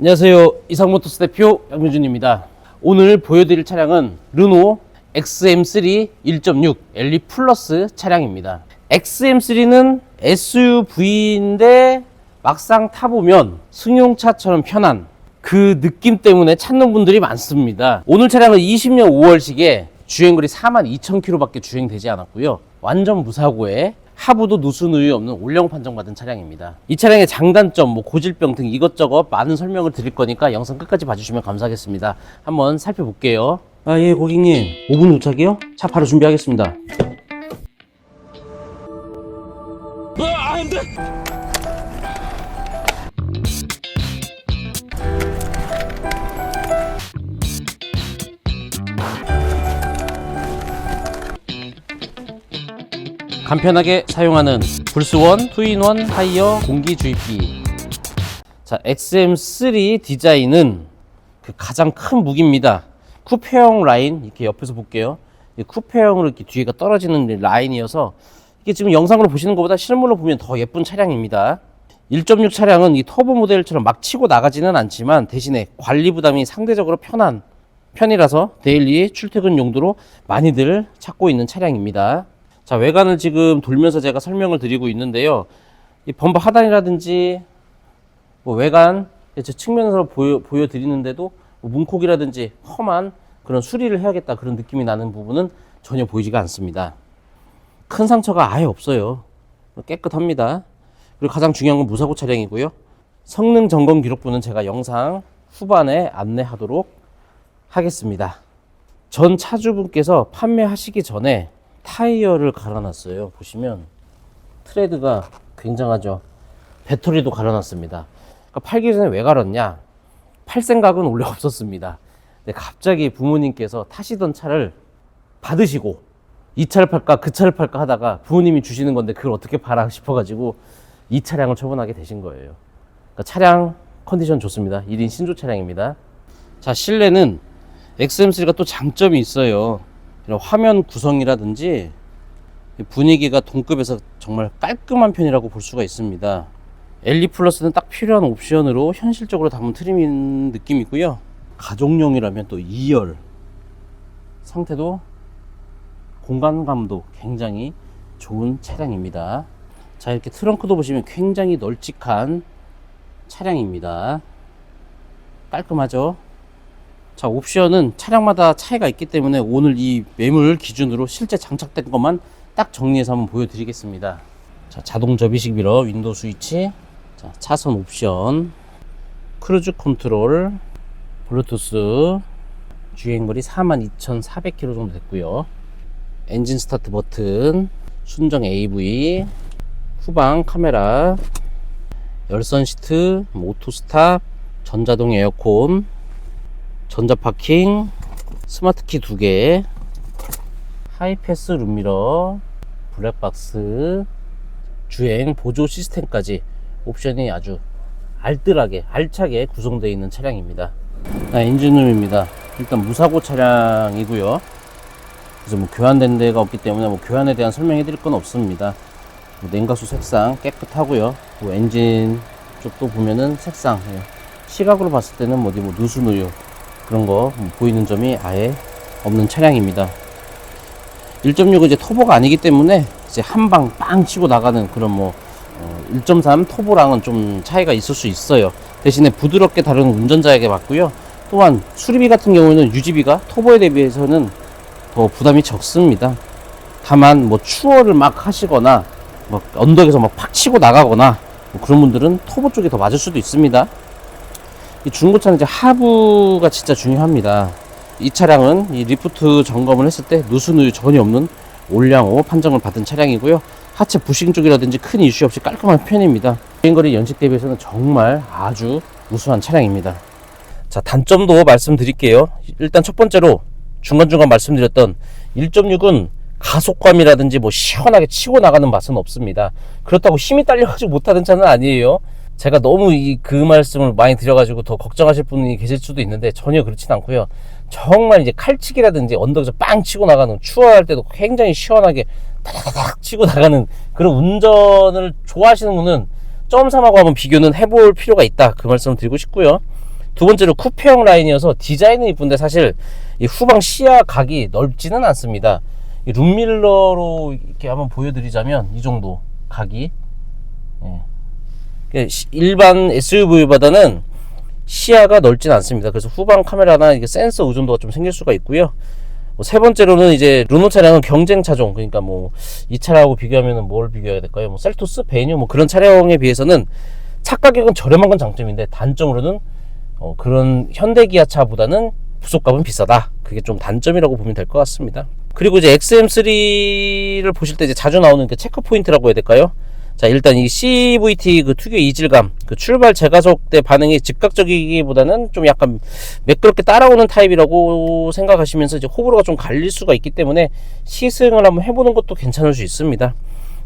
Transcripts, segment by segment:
안녕하세요. 이상모토스 대표 양민준입니다. 오늘 보여드릴 차량은 르노 XM3 1.6 LE 플러스 차량입니다. XM3는 SUV인데 막상 타보면 승용차처럼 편한 그 느낌 때문에 찾는 분들이 많습니다. 오늘 차량은 20년 5월식에 주행거리 42,000km밖에 주행되지 않았고요. 완전 무사고에 하부도 누수 누유 없는 올영 판정받은 차량입니다. 이 차량의 장단점, 뭐 고질병 등 이것저것 많은 설명을 드릴 거니까 영상 끝까지 봐주시면 감사하겠습니다. 한번 살펴볼게요. 아, 예, 고객님. 5분 도착이요? 차 바로 준비하겠습니다. 간편하게 사용하는 불스원 투인원 타이어 공기 주입기. 자, XM3 디자인은 그 가장 큰 무기입니다. 쿠페형 라인 이렇게 옆에서 볼게요. 이 쿠페형으로 이렇게 뒤에가 떨어지는 라인이어서 이게 지금 영상으로 보시는 것보다 실물로 보면 더 예쁜 차량입니다. 1.6 차량은 이 터보 모델처럼 막 치고 나가지는 않지만 대신에 관리 부담이 상대적으로 편한 편이라서 데일리 출퇴근 용도로 많이들 찾고 있는 차량입니다. 자, 외관을 지금 돌면서 제가 설명을 드리고 있는데요. 이 범퍼 하단이라든지 뭐 외관 제 측면에서 보여, 보여드리는데도 뭐 문콕이라든지 험한 그런 수리를 해야겠다 그런 느낌이 나는 부분은 전혀 보이지가 않습니다. 큰 상처가 아예 없어요. 깨끗합니다. 그리고 가장 중요한 건 무사고 차량이고요. 성능 점검 기록부는 제가 영상 후반에 안내하도록 하겠습니다. 전 차주분께서 판매하시기 전에 타이어를 갈아놨어요. 보시면 트레드가 굉장하죠. 배터리도 갈아놨습니다. 그러니까 팔기 전에 왜 갈았냐? 팔 생각은 원래 없었습니다. 근데 갑자기 부모님께서 타시던 차를 받으시고 이 차를 팔까 그 차를 팔까 하다가 부모님이 주시는 건데 그걸 어떻게 팔아 싶어가지고 이 차량을 처분하게 되신 거예요. 그러니까 차량 컨디션 좋습니다. 1인 신조 차량입니다. 자 실내는 XM3가 또 장점이 있어요. 이런 화면 구성이라든지 분위기가 동급에서 정말 깔끔한 편이라고 볼 수가 있습니다. LE 플러스는 딱 필요한 옵션으로 현실적으로 담은 트림인 느낌이고요. 가족용이라면 또 2열 상태도 공간감도 굉장히 좋은 차량입니다. 자 이렇게 트렁크도 보시면 굉장히 널찍한 차량입니다. 깔끔하죠? 자 옵션은 차량마다 차이가 있기 때문에 오늘 이 매물 기준으로 실제 장착된 것만 딱 정리해서 한번 보여드리겠습니다. 자 자동 접이식 미러, 윈도우 스위치, 자 차선 옵션, 크루즈 컨트롤, 블루투스, 주행거리 42,400km 정도 됐고요. 엔진 스타트 버튼, 순정 AV, 후방 카메라, 열선 시트, 뭐 오토 스탑, 전자동 에어컨, 전자 파킹, 스마트 키두 개, 하이패스 룸미러, 블랙박스, 주행 보조 시스템까지 옵션이 아주 알뜰하게 알차게 구성되어 있는 차량입니다. 아, 엔진룸입니다. 일단 무사고 차량이고요. 그래서 뭐 교환된 데가 없기 때문에 뭐 교환에 대한 설명해 드릴 건 없습니다. 뭐 냉각수 색상 깨끗하고요. 뭐 엔진 쪽도 보면은 색상 예. 시각으로 봤을 때는 뭐 어디 뭐 누수누유 그런 거뭐 보이는 점이 아예 없는 차량입니다. 1.6은 이제 터보가 아니기 때문에 이제 한 방 빵 치고 나가는 그런 뭐 어, 1.3 터보랑은 좀 차이가 있을 수 있어요. 대신에 부드럽게 다루는 운전자에게 맞고요. 또한 수리비 같은 경우는 유지비가 터보에 대비해서는 더 부담이 적습니다. 다만 뭐 추월을 막 하시거나 뭐 언덕에서 막 팍 치고 나가거나 뭐 그런 분들은 터보 쪽이 더 맞을 수도 있습니다. 이 중고차는 이제 하부가 진짜 중요합니다. 이 차량은 이 리프트 점검을 했을 때 누수누유 전혀 없는 올량호 판정을 받은 차량이고요. 하체 부싱 쪽이라든지 큰 이슈 없이 깔끔한 편입니다. 주행거리 연식 대비해서는 정말 아주 우수한 차량입니다. 자, 단점도 말씀드릴게요. 일단 첫 번째로 중간중간 말씀드렸던 1.6은 가속감이라든지 뭐 시원하게 치고 나가는 맛은 없습니다. 그렇다고 힘이 딸려가지고 못하는 차는 아니에요. 제가 너무 이 그 말씀을 많이 드려가지고 더 걱정하실 분이 계실 수도 있는데 전혀 그렇진 않고요. 정말 이제 칼치기라든지 언덕에서 빵 치고 나가는 추월할 때도 굉장히 시원하게 타닥타닥 치고 나가는 그런 운전을 좋아하시는 분은 점삼하고 한번 비교는 해볼 필요가 있다 그 말씀을 드리고 싶고요. 두 번째로 쿠페형 라인이어서 디자인은 이쁜데 사실 이 후방 시야 각이 넓지는 않습니다. 이 룸밀러로 이렇게 한번 보여드리자면 이 정도 각이 예. 그 시- 일반 SUV보다는 시야가 넓진 않습니다. 그래서 후방 카메라나 이게 센서 의존도가 좀 생길 수가 있고요. 뭐세 번째로는 이제 르노 차량은 경쟁 차종 그러니까 뭐 이 차량하고 비교하면은 뭘 비교해야 될까요? 뭐 셀토스, 베뉴 뭐 그런 차량에 비해서는 차 가격은 저렴한 건 장점인데 단점으로는 어, 그런 현대 기아차보다는 부속값은 비싸다. 그게 좀 단점이라고 보면 될 것 같습니다. 그리고 이제 XM3를 보실 때 이제 자주 나오는 그 체크 포인트라고 해야 될까요? 자, 일단 이 CVT 그 특유의 이질감, 그 출발 재가속 때 반응이 즉각적이기보다는 좀 약간 매끄럽게 따라오는 타입이라고 생각하시면서 이제 호불호가 좀 갈릴 수가 있기 때문에 시승을 한번 해보는 것도 괜찮을 수 있습니다.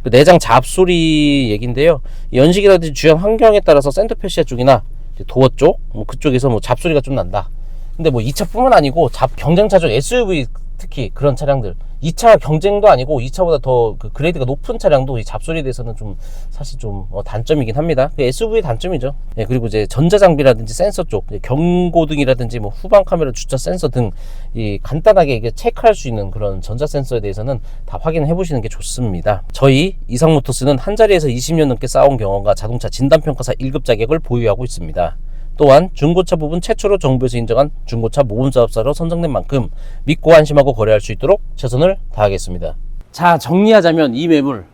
그 내장 잡소리 얘긴데요. 연식이라든지 주변 환경에 따라서 센터페시아 쪽이나 도어 쪽, 뭐 그쪽에서 뭐 잡소리가 좀 난다. 근데 뭐 2차뿐만 아니고 잡 경쟁차종 SUV 특히 그런 차량들 2차 경쟁도 아니고 2차보다 더 그 그레이드가 높은 차량도 이 잡소리에 대해서는 좀 사실 좀 어, 단점이긴 합니다. 그 SUV의 단점이죠. 예, 그리고 이제 전자 장비라든지 센서 쪽, 경고등이라든지 뭐 후방 카메라 주차 센서 등 이 간단하게 이게 체크할 수 있는 그런 전자 센서에 대해서는 다 확인해 보시는 게 좋습니다. 저희 이상모터스는 한 자리에서 20년 넘게 쌓아온 경험과 자동차 진단평가사 1급 자격을 보유하고 있습니다. 또한 중고차 부분 최초로 정부에서 인정한 중고차 모범 사업사로 선정된 만큼 믿고 안심하고 거래할 수 있도록 최선을 다하겠습니다. 자 정리하자면 이 매물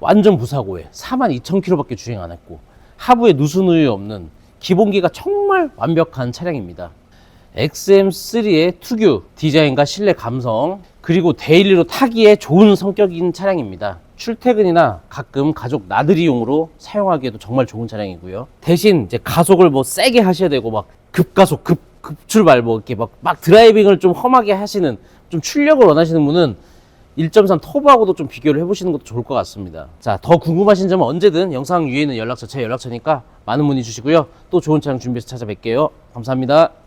완전 무사고에 42,000km밖에 주행 안 했고 하부에 누수 누유 없는 기본기가 정말 완벽한 차량입니다. XM3의 특유 디자인과 실내 감성 그리고 데일리로 타기에 좋은 성격인 차량입니다. 출퇴근이나 가끔 가족 나들이용으로 사용하기에도 정말 좋은 차량이고요. 대신 이제 가속을 뭐 세게 하셔야 되고 막 급가속 급 급출발 뭐 이렇게 막, 막 드라이빙을 좀 험하게 하시는 좀 출력을 원하시는 분은 1.3 터보하고도 좀 비교를 해보시는 것도 좋을 것 같습니다. 자, 더 궁금하신 점은 언제든 영상 위에 있는 연락처, 제 연락처니까 많은 문의 주시고요. 또 좋은 차량 준비해서 찾아뵐게요. 감사합니다.